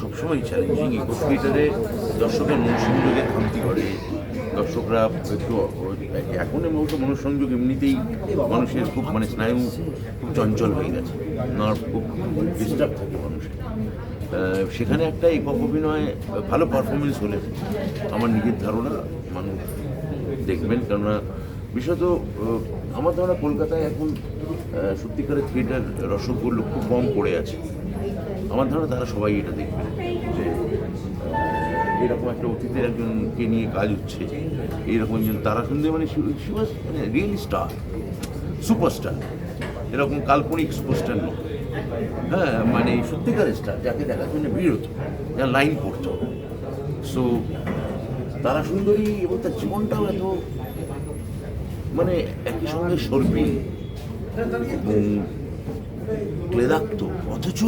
সবসময় challenging eco থিয়েটারে দর্শকের মনোসংযোগের খামতি করে। দর্শকরা একটু এখন মূলত মনোসংযোগ এমনিতেই মানুষের খুব মানে স্নায়ু খুব চঞ্চল হয়ে গেছে। নার্ভ খুব ডিস্টার্ব থাকে মানুষের। সেখানে একটা একক অভিনয়, ভালো পারফরমেন্স হলে আমার নিজের ধারণা মানুষ দেখবেন। কেননা বিশেষত আমার ধারণা কলকাতায় এখন সত্যিকারের থিয়েটার রসগোল্ল খুব কম পড়ে আছে। আমার ধারণা তারা সবাই এটা দেখবে এরকম একটা অতীতের একজনকে নিয়ে কাজ হচ্ছে। এইরকম একজন তারা শুনতে মানে মানে রিয়েল স্টার সুপারস্টার এরকম কাল্পনিক সুপারস্টার নয় হ্যাঁ মানে সত্যিকারের স্টার যাকে দেখার জন্য ভিড় হতো লাইন পড়তো। সো তারা সুন্দরী এবং তার জীবনটাও এত মানে একই সঙ্গে সর্বি এবং ক্লেদাক্ত, অথচ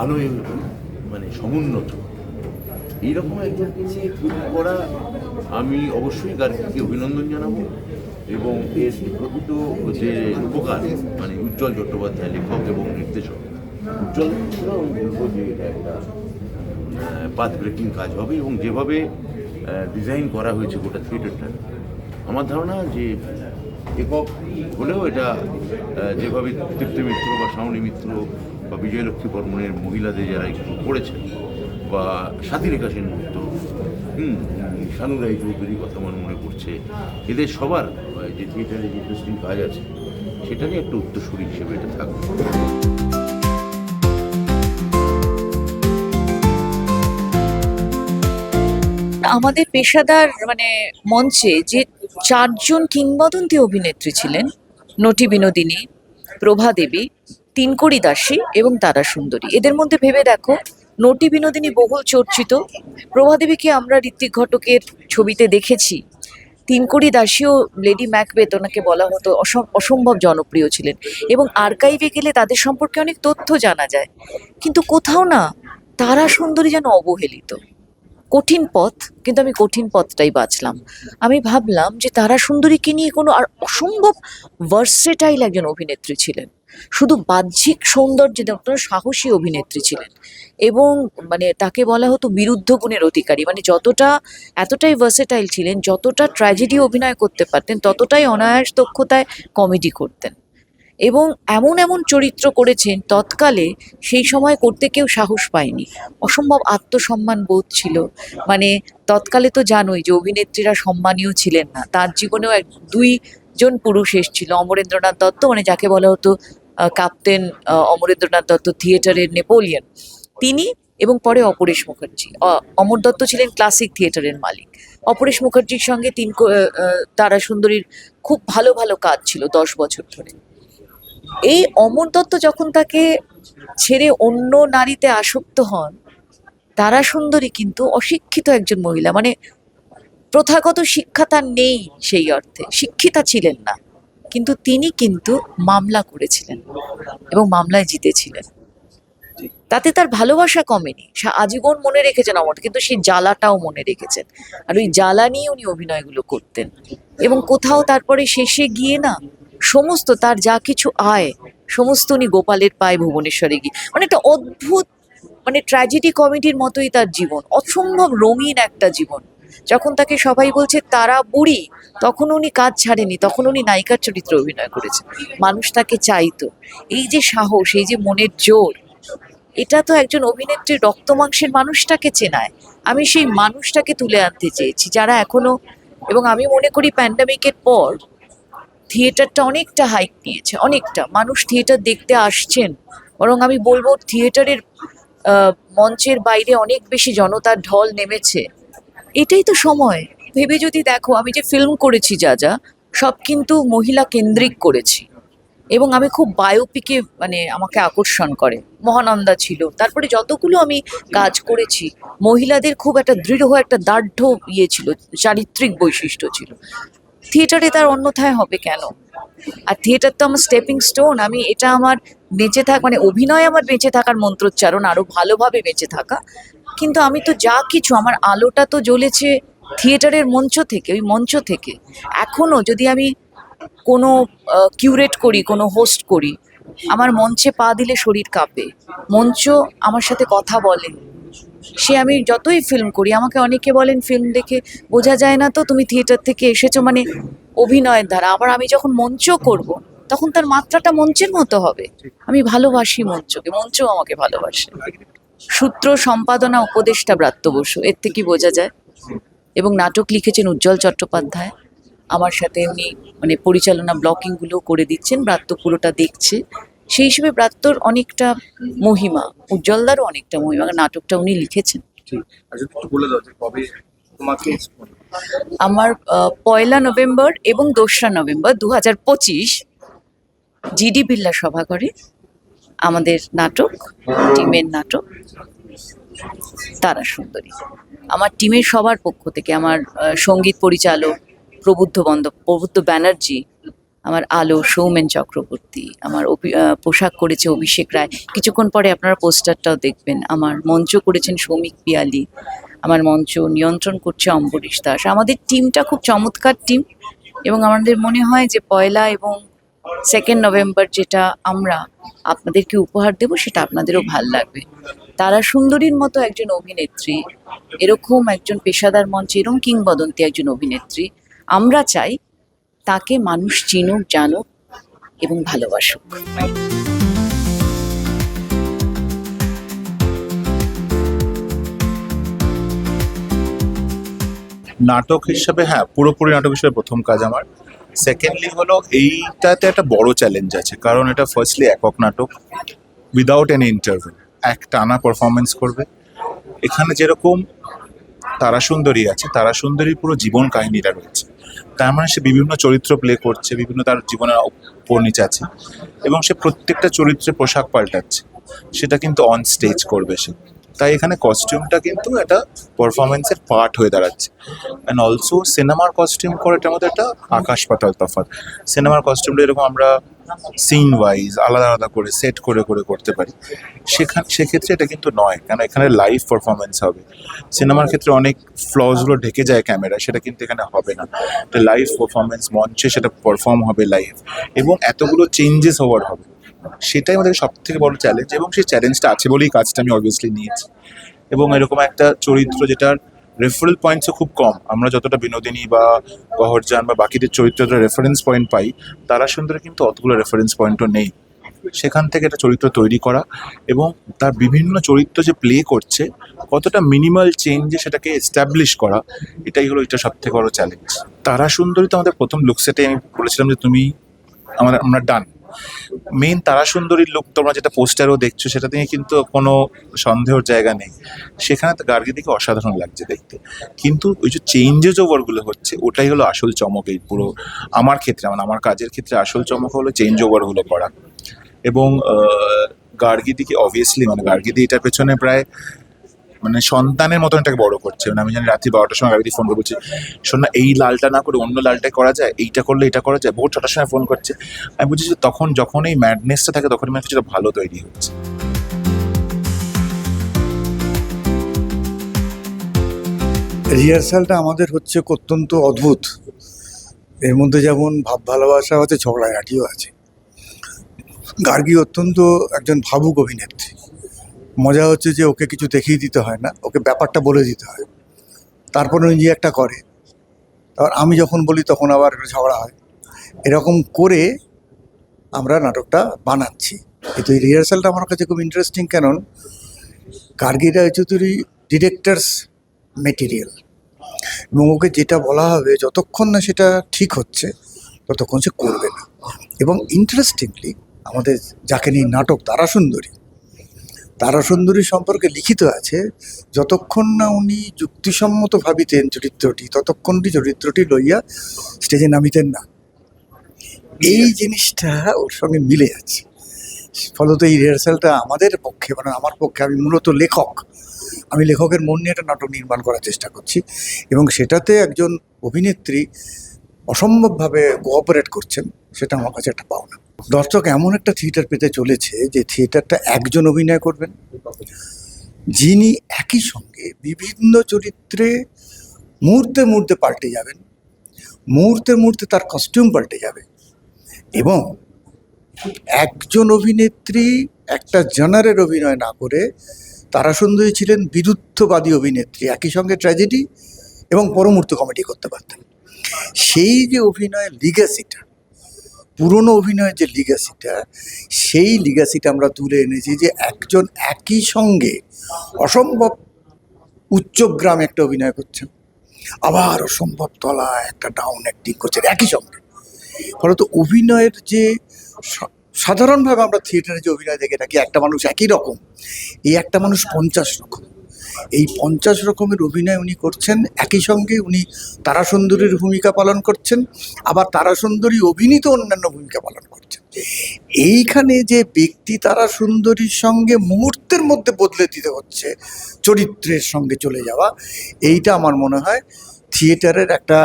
আলোয় মানে সমুন্নত। এইরকম তৈরি করা আমি অবশ্যই গার্গীকে অভিনন্দন জানাব এবং এর প্রকৃত যে উপকার মানে উজ্জ্বল চট্টোপাধ্যায়, লেখক এবং নির্দেশক, উজ্জ্বল একটা পাথ ব্রেকিং কাজ হবে এবং যেভাবে ডিজাইন করা হয়েছে গোটা থিয়েটারটা, আমার ধারণা যে একক হলেও এটা যেভাবে তৃপ্তি মিত্র বা শাওনী মিত্র বা বিজয়লক্ষ্মী বর্মনের মহিলাদের যারা একটু পড়েছেন বা সাথীরেখা সেনগুপ্ত হুম শানু রায় চৌধুরীর কথা আমার মনে পড়ছে। এদের সবার যে থিয়েটারে যে ইন্টারেস্টিং কাজ আছে, সেটারই একটা উত্তরসূরি হিসেবে এটা থাকবে। আমাদের পেশাদার মানে মঞ্চে যে চারজন কিংবদন্তি অভিনেত্রী ছিলেন, নটি বিনোদিনী, প্রভা দেবী, তিনকড়ি দাসী এবং তারা সুন্দরী। এদের মধ্যে ভেবে দেখো নটি বিনোদিনী বহুল চর্চিত। প্রভাদেবীকে আমরা ঋত্বিক ঘটকের ছবিতে দেখেছি। তিনকড়ি দাসীও লেডি ম্যাকবেথ ওনাকে বলা হতো অসম- অসম্ভব জনপ্রিয় ছিলেন এবং আর্কাইভে গেলে তাদের সম্পর্কে অনেক তথ্য জানা যায়। কিন্তু কোথাও না তারা সুন্দরী যেন অবহেলিত। কঠিন পথ, কিন্তু আমি কঠিন পথটাই বাঁচলাম। আমি ভাবলাম যে তারা সুন্দরীকে নিয়ে কোনো আর অসম্ভব ভার্সেটাইল একজন অভিনেত্রী ছিলেন। শুধু বাহ্যিক সৌন্দর্যে কোনো সাহসী অভিনেত্রী ছিলেন এবং মানে তাকে বলা হতো বিরুদ্ধ গুণের অধিকারী মানে যতটা, এতটাই ভার্সেটাইল ছিলেন, যতটা ট্র্যাজেডি অভিনয় করতে পারতেন, ততটাই অনায়াস দক্ষতায় কমেডি করতেন। এবং এমন এমন চরিত্র করেছেন তৎকালে সেই সময় করতে কেউ সাহস পায়নি। অসম্ভব আত্মসম্মান বোধ ছিল। মানে তৎকালে তো জানোই যে অভিনেত্রীরা সম্মানীয় ছিলেন না। তার জীবনেও এক, দুইজন পুরুষ এসেছিল, অমরেন্দ্রনাথ দত্ত মানে যাকে বলা হতো আহ, অমরেন্দ্রনাথ দত্ত থিয়েটারের নেপোলিয়ন। তিনি এবং পরে অপরেশ মুখার্জি। অমর দত্ত ছিলেন ক্লাসিক থিয়েটারের মালিক। অপরেশ মুখার্জির সঙ্গে তিন তারা সুন্দরীর খুব ভালো ভালো কাজ ছিল দশ বছর ধরে। এই অমর দত্ত যখন তাকে ছেড়ে অন্য নারীতে আসক্ত হন তারা সুন্দরী কিন্তু অশিক্ষিত একজন মহিলা। মানে প্রথাগত শিক্ষা তার নেই সেই অর্থে। শিক্ষিতা ছিলেন না। কিন্তু তিনি কিন্তু মামলা করেছিলেন এবং মামলায় জিতেছিলেন। তাতে তার ভালোবাসা কমেনি। সে আজীবন মনে রেখেছেন অমর, কিন্তু সেই জ্বালাটাও মনে রেখেছেন। আর ওই জ্বালা নিয়ে উনি অভিনয়গুলো করতেন এবং কোথাও তারপরে শেষে গিয়ে না সমস্ত তার যা কিছু আয়, সমস্ত উনি গোপালের পায় ভুবনেশ্বরে গিয়ে। মানে একটা অদ্ভুত মানে ট্র্যাজেডি কমেডির মতোই তার জীবন, অসম্ভব রঙিন একটা জীবন। যখন তাকে সবাই বলছে তারা বুড়ি, তখন উনি কাজ ছাড়েনি, তখন উনি নায়িকার চরিত্রে অভিনয় করেছেন। মানুষ তাকে চাইতো। এই যে সাহস, এই যে মনের জোর, এটা তো একজন অভিনেত্রী রক্ত মাংসের মানুষটাকে চেনায়। আমি সেই মানুষটাকে তুলে আনতে চেয়েছি, যারা এখনও, এবং আমি মনে করি প্যান্ডামিকের পর থিয়েটারটা অনেকটা হাইক নিয়েছে, অনেকটা। মানুষ থিয়েটার দেখতে আসছেন, বরং আমি বলব থিয়েটারের মঞ্চের বাইরে অনেক বেশি জনতার ঢল নেমেছে। এটাই তো সময়। ভেবে যদি দেখো, আমি যে ফিল্ম করেছি যা যা, সব কিন্তু মহিলা কেন্দ্রিক করেছি। এবং আমি খুব বায়োপিকে মানে আমাকে আকর্ষণ করে। মহানন্দা ছিল। তারপরে যতগুলো আমি কাজ করেছি, মহিলাদের খুব একটা দৃঢ় একটা দার্ঢ্য ইয়ে ছিল, চারিত্রিক বৈশিষ্ট্য ছিল। থিয়েটারে তার অন্যথায় হবে কেন? আর থিয়েটার তো আমার স্টেপিং স্টোন আমি এটা আমার বেঁচে থাক মানে অভিনয় আমার বেঁচে থাকার মন্ত্রোচ্চারণ। আরও ভালোভাবে বেঁচে থাকা। কিন্তু আমি তো যা কিছু, আমার আলোটা তো জ্বলেছে থিয়েটারের মঞ্চ থেকে, ওই মঞ্চ থেকে। এখনও যদি আমি কোনো কিউরেট করি, কোনো হোস্ট করি, আমার মঞ্চে পা দিলে শরীর কাঁপে। মঞ্চ আমার সাথে কথা বলে। সে আমি যতই ফিল্ম করি, আমাকে অনেকে বলেন ফিল্ম দেখে বোঝা যায় না তো, তুমি থিয়েটার থেকে এসেছ মানে অভিনয়ের দ্বারা। আবার আমি যখন মঞ্চ করব, তখন তার মাত্রাটা মঞ্চের মতো হবে। আমি ভালোবাসি মঞ্চকে, মঞ্চও আমাকে ভালোবাসে। সূত্র সম্পাদনা উপদেষ্টা ব্রাত্য বসু। এর থেকে বোঝা যায়? এবং নাটক লিখেছেন উজ্জ্বল চট্টোপাধ্যায়। আমার সাথে উনি মানে পরিচালনা ব্লকিংগুলো করে দিচ্ছেন ব্রাত্য পুরোটা দেখছে। সেই হিসেবে ব্রাত্যর অনেকটা মহিমা উজ্জ্বলদারও অনেকটা মহিমা নাটকটা উনি লিখেছেন। আমার পয়লা নভেম্বর এবং দোসরা নভেম্বর দু হাজার পঁচিশ জিডি বিল্লা সভাঘরে আমাদের নাটক, টিমের নাটক, তারা সুন্দরী। আমার টিমের সবার পক্ষ থেকে আমার সংগীত পরিচালক প্রবুদ্ধ বন্দ, প্রবুদ্ধ ব্যানার্জি, আমার আলো সৌমেন চক্রবর্তী, আমার পোশাক করেছে অভিষেক রায়। কিছুক্ষণ পরে আপনারা পোস্টারটাও দেখবেন। আমার মঞ্চ করেছেন সৌমিক পিয়ালি, আমার মঞ্চ নিয়ন্ত্রণ করছে অম্বরীশ দাস। আমাদের টিমটা খুব চমৎকার টিম এবং আমাদের মনে হয় যে পয়লা এবং সেকেন্ড নভেম্বর যেটা আমরা আপনাদেরকে উপহার দেব, সেটা আপনাদেরও ভালো লাগবে। তারা সুন্দরীর মতো একজন অভিনেত্রী, এরকম একজন পেশাদার মঞ্চে এরকম কিংবদন্তি একজন অভিনেত্রী, আমরা চাই তাকে মানুষ চিনুক, জানুক এবং ভালোবাসুক। নাটক হিসাবে হ্যাঁ পুরোপুরি নাটক হিসাবে প্রথম কাজ আমার। সেকেন্ডলি হলো, এইটাতে একটা বড় চ্যালেঞ্জ আছে। কারণ এটা ফার্স্টলি একক নাটক উইদাউট এনি ইন্টারভিউ এক টানা পারফরমেন্স করবে। এখানে যেরকম তারা সুন্দরী আছে, তারা সুন্দরীর পুরো জীবন কাহিনীটা রয়েছে। তার মানে সে বিভিন্ন চরিত্র প্লে করছে, বিভিন্ন তার জীবনের উপর নিচে আছে এবং সে প্রত্যেকটা চরিত্রে পোশাক পাল্টাচ্ছে। সেটা কিন্তু অন স্টেজ করবে সে। তাই এখানে কস্টিউমটা কিন্তু একটা পারফরমেন্সের পার্ট হয়ে দাঁড়াচ্ছে। অ্যান্ড অলসো সিনেমার কস্টিউম করাটার মধ্যে একটা আকাশ পাতাল তফাৎ। সিনেমার কস্টিউমটা এরকম আমরা সিন ওয়াইজ আলাদা আলাদা করে সেট করে করে করতে পারি। সেখানে, সেক্ষেত্রে এটা কিন্তু নয়, কেন এখানে লাইভ পারফরমেন্স হবে। সিনেমার ক্ষেত্রে অনেক ফ্লসগুলো ঢেকে যায় ক্যামেরা সেটা কিন্তু এখানে হবে না। লাইভ পারফরমেন্স মঞ্চে সেটা পারফর্ম হবে লাইভ এবং এতগুলো চেঞ্জেস হওয়ার হবে। সেটাই আমাদের সব থেকে বড় চ্যালেঞ্জ এবং সেই চ্যালেঞ্জটা আছে বলেই কাজটা আমি অবভিয়াসলি নিয়েছি। এবং এরকম একটা চরিত্র যেটার রেফারেল পয়েন্টসও খুব কম। আমরা যতটা বিনোদিনী বা গহরজান বা বাকিদের চরিত্রটা রেফারেন্স পয়েন্ট পাই, তারা সুন্দরে কিন্তু অতগুলো রেফারেন্স পয়েন্টও নেই। সেখান থেকে একটা চরিত্র তৈরি করা এবং তার বিভিন্ন চরিত্র যে প্লে করছে, কতটা মিনিমাল চেঞ্জে সেটাকে এস্টাবলিশ করা, এটাই হলো এটা সব থেকে বড় চ্যালেঞ্জ তারা সুন্দরী তো আমাদের প্রথম লুক সেটে আমি বলেছিলাম যে তুমি, আমার, আমরা ডান মেন তারা সুন্দরীর লুক তোমরা যেটা পোস্টারও দেখছ, সেটা নিয়ে কিন্তু কোনো সন্দেহের জায়গা নেই। সেখানে তো গার্গি দিকে অসাধারণ লাগছে দেখতে। কিন্তু ওই যে চেঞ্জেস ওভারগুলো হচ্ছে, ওটাই হলো আসল চমক এই পুরো আমার ক্ষেত্রে মানে আমার কাজের ক্ষেত্রে আসল চমক হলো চেঞ্জ ওভারগুলো করা। এবং গার্গি দিকে অবভিয়াসলি মানে গার্গি দি এটার পেছনে প্রায় মানে সন্তানের মতন এটাকে বড় করছে। মানে আমি জানি রাত্রি বারোটার সময় গাড়ি ফোন করে বলছি, শোন না, এই লালটা না করে অন্য লালটাই করা যায়, এইটা করলে এটা করা যায়? ভোর ছটার সময় ফোন করছে। আমি বুঝছি তখন যখন এই ম্যাডনেসটা থাকে তখন মানে কিছুটা ভালো তৈরি হচ্ছে। রিহার্সালটা আমাদের হচ্ছে অত্যন্ত অদ্ভুত। এর মধ্যে যেমন ভাব ভালোবাসা আছে, ঝগড়াঝাটিও আছে। গার্গী অত্যন্ত একজন ভাবুক অভিনেত্রী। মজা হচ্ছে যে ওকে কিছু দেখিয়ে দিতে হয় না, ওকে ব্যাপারটা বলে দিতে হয়। তারপর নিজে একটা করে, তারপর আমি যখন বলি তখন আবার ঝগড়া হয়। এরকম করে আমরা নাটকটা বানাচ্ছি। কিন্তু এই রিহার্সালটা আমার কাছে খুব ইন্টারেস্টিং কেন গার্গীরা হচ্ছে তুই ডিরেক্টার্স মেটেরিয়াল এবং ওকে যেটা বলা হবে যতক্ষণ না সেটা ঠিক হচ্ছে, ততক্ষণ সে করবে না। এবং ইন্টারেস্টিংলি আমাদের যাকে নিয়ে নাটক তারা সুন্দরী। তারা সুন্দরী সম্পর্কে লিখিত আছে যতক্ষণ না উনি যুক্তিসম্মত ভাবিতেন চরিত্রটি ততক্ষণটি চরিত্রটি লইয়া স্টেজে নামিতেন না। এই জিনিসটা ওর সঙ্গে মিলে যাচ্ছে ফলত এই রিহার্সালটা আমাদের পক্ষে মানে আমার পক্ষে আমি মূলত লেখক। আমি লেখকের মন নিয়ে একটা নাটক নির্মাণ করার চেষ্টা করছি এবং সেটাতে একজন অভিনেত্রী অসম্ভবভাবে কোঅপারেট করছেন, সেটা আমার কাছে একটা পাওনা। দর্শক, এমন একটা থিয়েটার পেতে চলেছে যে থিয়েটারটা একজন অভিনয় করবেন, যিনি একই সঙ্গে বিভিন্ন চরিত্রে মুহূর্তে মুহূর্তে পাল্টে যাবেন, মুহূর্তে মুহূর্তে তার কস্টিউম পাল্টে যাবে এবং একজন অভিনেত্রী একটা জনারের অভিনয় না করে তারা সুন্দরী ছিলেন বিরুদ্ধবাদী অভিনেত্রী, একই সঙ্গে ট্র্যাজেডি এবং পরমূর্ত কমেডি করতে পারতেন। সেই যে অভিনয়ের লিগাসিটা পুরনো অভিনয়ের যে লিগাসিটা সেই লিগাসিটা আমরা তুলে এনেছি যে একজন একই সঙ্গে অসম্ভব উচ্চগ্রামে একটা অভিনয় করছেন আবার অসম্ভব তলা একটা ডাউন অ্যাক্টিং করছেন একই সঙ্গে। ফলত অভিনয়ের যে সাধারণভাবে আমরা থিয়েটারে যে অভিনয় দেখে থাকি একটা মানুষ একই রকম? এই একটা মানুষ পঞ্চাশ রকম। এই পঞ্চাশ রকমের অভিনয় উনি করছেন। একই সঙ্গে উনি তারাসুন্দরীর ভূমিকা পালন করছেন, আবার তারাসুন্দরী অভিনীত অন্যান্য ভূমিকা পালন করছেন। এইখানে যে ব্যক্তি তারা সুন্দরীর সঙ্গে মুহূর্তের মধ্যে বদলে দিতে হচ্ছে, চরিত্রের সঙ্গে চলে যাওয়া, এইটা আমার মনে হয় থিয়েটারের একটা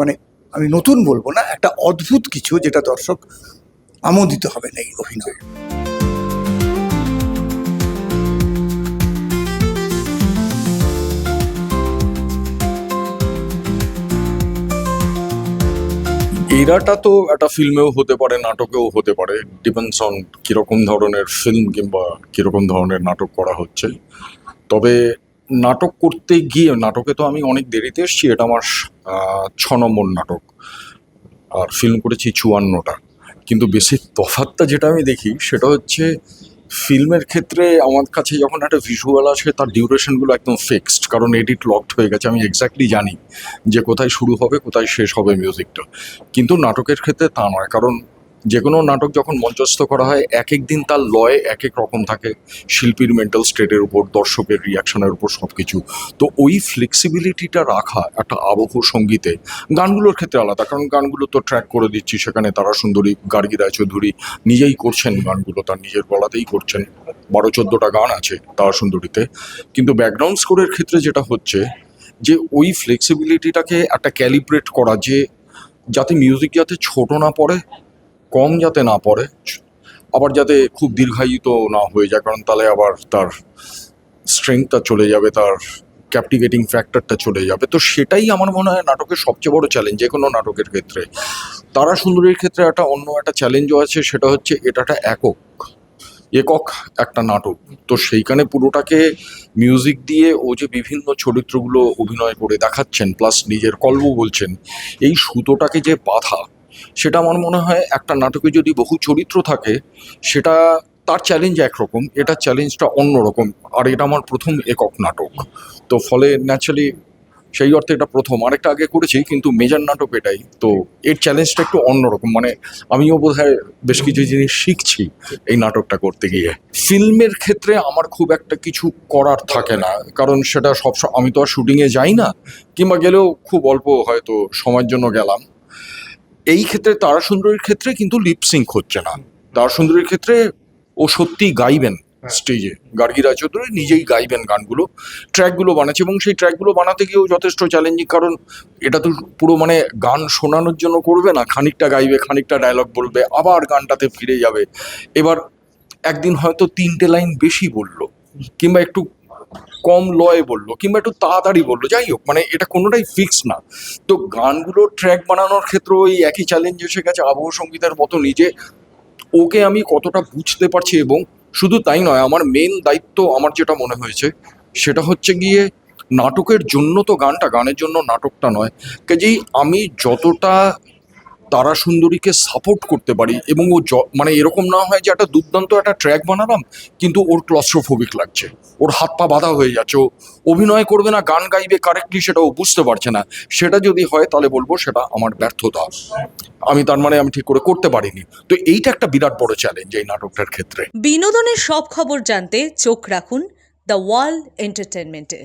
মানে আমি নতুন বলব না, একটা অদ্ভুত কিছু যেটা দর্শক আমোদিত হবেন এই অভিনয়ে। এরাটা তো একটা ফিল্মেও হতে পারে, নাটকেও হতে পারে। ডিপেন্ডস অন কীরকম ধরনের ফিল্ম কিংবা কীরকম ধরনের নাটক করা হচ্ছে। তবে নাটক করতে গিয়ে, নাটকে তো আমি অনেক দেরিতে এসেছি, এটা আমার ছ নম্বর নাটক। আর ফিল্ম করেছি চুয়ান্নটা। কিন্তু বেশি তফাৎটা যেটা আমি দেখি, সেটা হচ্ছে ফিল্মের ক্ষেত্রে আমার কাছে যখন একটা ভিজুয়াল আসে, তার ডিউরেশনগুলো একদম ফিক্সড কারণ এডিট লকড হয়ে গেছে, আমি এক্স্যাক্টলি জানি যে কোথায় শুরু হবে, কোথায় শেষ হবে মিউজিকটা কিন্তু নাটকের ক্ষেত্রে তা নয়, কারণ যে কোনো নাটক যখন মঞ্চস্থ করা হয় এক এক দিন তার লয় এক এক রকম থাকে। শিল্পীর মেন্টাল স্টেটের উপর, দর্শকের রিয়াকশনের উপর সব কিছু তো ওই ফ্লেক্সিবিলিটিটা রাখা একটা আবহ সঙ্গীতে গানগুলোর ক্ষেত্রে আলাদা। কারণ গানগুলো তো ট্র্যাক করে দিচ্ছি, সেখানে তারা সুন্দরী, গার্গী রায়চৌধুরী নিজেই করছেন গানগুলো, তার নিজের গলাতেই করছেন। বারো চোদ্দোটা গান আছে তারা সুন্দরীতে। কিন্তু ব্যাকগ্রাউন্ড স্কোরের ক্ষেত্রে যেটা হচ্ছে যে, ওই ফ্লেক্সিবিলিটিটাকে একটা ক্যালিব্রেট করা যে, যাতে মিউজিক যাতে ছোট না পড়ে কম যাতে না পড়ে, আবার যাতে খুব দীর্ঘায়িত না হয়ে যায়, কারণ তাহলে আবার তার স্ট্রেংথটা চলে যাবে, তার ক্যাপটিভেটিং ফ্যাক্টরটা চলে যাবে। তো সেটাই আমার মনে হয় নাটকের সবচেয়ে বড় চ্যালেঞ্জ যে কোনো নাটকের ক্ষেত্রে। তারা সুন্দরীর ক্ষেত্রে একটা অন্য একটা চ্যালেঞ্জও আছে, সেটা হচ্ছে এটা একটা একক একক একটা নাটক। তো সেইখানে পুরোটাকে মিউজিক দিয়ে ও যে বিভিন্ন চরিত্রগুলো অভিনয় করে দেখাচ্ছেন প্লাস নিজের কল্প বলছেন, এই সুতোটাকে যে বাধা সেটা আমার মনে হয় একটা নাটকে যদি বহু চরিত্র থাকে, সেটা তার চ্যালেঞ্জ একরকম এটা চ্যালেঞ্জটা অন্যরকম, আর এটা আমার প্রথম একক নাটক। তো ফলে ন্যাচারালি সেই অর্থে এটা প্রথম। আরেকটা আগে করেছি, কিন্তু মেজার নাটক এটাই। তো এর চ্যালেঞ্জটা একটু অন্যরকম মানে আমিও বোধ হয় বেশ কিছু জিনিস শিখছি এই নাটকটা করতে গিয়ে। ফিল্মের ক্ষেত্রে আমার খুব একটা কিছু করার থাকে না, কারণ সেটা সব আমি তো আর শুটিংয়ে যাই না, কিংবা গেলেও খুব অল্প হয়তো সময়ের জন্য গেলাম। এই ক্ষেত্রে তারা সুন্দরীর ক্ষেত্রে কিন্তু লিপসিঙ্ক হচ্ছে না। তারা সুন্দরীর ক্ষেত্রে ও সত্যি গাইবেন স্টেজে গার্গী রায়চৌধুরী নিজেই গাইবেন গানগুলো। ট্র্যাকগুলো বানাচ্ছে এবং সেই ট্র্যাকগুলো বানাতে গিয়েও যথেষ্ট চ্যালেঞ্জিং কারণ এটা তো পুরো মানে গান শোনানোর জন্য করবে না। খানিকটা গাইবে খানিকটা ডায়লগ বলবে আবার গানটাতে ফিরে যাবে। এবার একদিন হয়তো তিনটে লাইন বেশি বলল কিংবা একটু কম লয়ে বলল কিংবা একটু তাড়াতাড়ি বলল, যাই হোক মানে এটা কোনোটাই ফিক্স না। তো গানগুলো ট্র্যাক বানানোর ক্ষেত্রে ওই একই চ্যালেঞ্জ এসে গেছে, আবহ সঙ্গীতের মতো নিজে। ওকে আমি কতটা বুঝতে পারছি এবং শুধু তাই নয়, আমার মেন দায়িত্ব আমার যেটা মনে হয়েছে, সেটা হচ্ছে গিয়ে নাটকের জন্য তো গানটা, গানের জন্য নাটকটা নয়। কাজেই আমি যতটা তারা সুন্দরীকে সাপোর্ট করতে পারি এবং ও মানে এরকম না হয় যে একটা দুর্দান্ত একটা ট্র্যাক বানালাম, কিন্তু ওর ক্লস্ট্রোফোবিক লাগছে। ওর হাত পা বাঁধা হয়ে যাচ্ছে। অভিনয় করবে না, গান গাইবে কারেক্টলি সেটা ও বুঝতে পারছে না। সেটা যদি হয় তাহলে বলব সেটা আমার ব্যর্থতা। আমি তার মানে আমি ঠিক করে করতে পারিনি। তো এইটা একটা বিরাট বড় চ্যালেঞ্জ এই নাটকটার ক্ষেত্রে। বিনোদনের সব খবর জানতে চোখ রাখুন দ্য ওয়ার্ল্ড এন্টারটেনমেন্টে